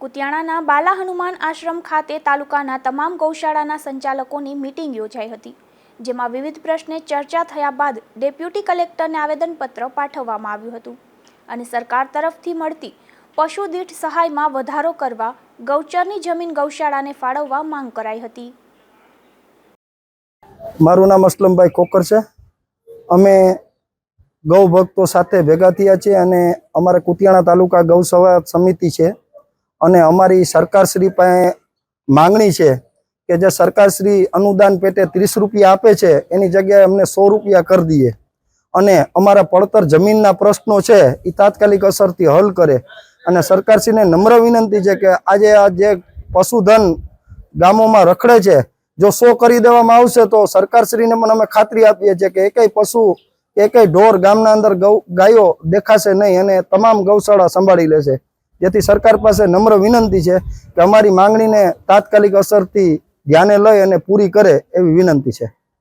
કુતિયાણાના બાલા હનુમાન આશ્રમ ખાતે તાલુકાના તમામ ગૌશાળાના સંચાલકોની મીટિંગ યોજાઈ હતી, જેમાં વિવિધ પ્રશ્ને ચર્ચા થયા બાદ ડેપ્યુટી કલેક્ટરને આવેદનપત્ર પાઠવવામાં આવ્યું હતું અને સરકાર તરફથી મળતી પશુ દીઠ સહાયમાં વધારો કરવા ગૌચરની જમીન ગૌશાળાને ફાળવવા માંગ કરાઈ હતી. મારું નામ અસલમભાઈ કોકર છે. અમે ગૌ ભક્તો સાથે ભેગા થયા છીએ અને અમારા કુતિયાણા તાલુકા ગૌ સેવા સમિતિ છે. અને અમારી સરકારશ્રી પાસે માંગણી છે કે જે સરકારશ્રી અનુદાન પેટે ત્રીસ રૂપિયા આપે છે, એની જગ્યાએ અમને સો રૂપિયા કરી દઈએ. અને અમારા પડતર જમીનના પ્રશ્નો છે એ તાત્કાલિક અસરથી હલ કરે. અને સરકારશ્રીને નમ્ર વિનંતી છે કે આજે આ જે પશુધન ગામોમાં રખડે છે, જો સો કરી દેવામાં આવશે તો સરકારશ્રીને પણ અમે ખાતરી આપીએ છીએ કે એકેય પશુ, એકેય ઢોર ગામના અંદર ગાયો દેખાશે નહીં અને તમામ ગૌશાળા સંભાળી લેશે. જેથી સરકાર પાસે નમ્ર વિનંતી છે કે અમારી માંગણીને તાત્કાલિક અસરથી ધ્યાને લઈ અને પૂરી કરે એવી વિનંતી છે.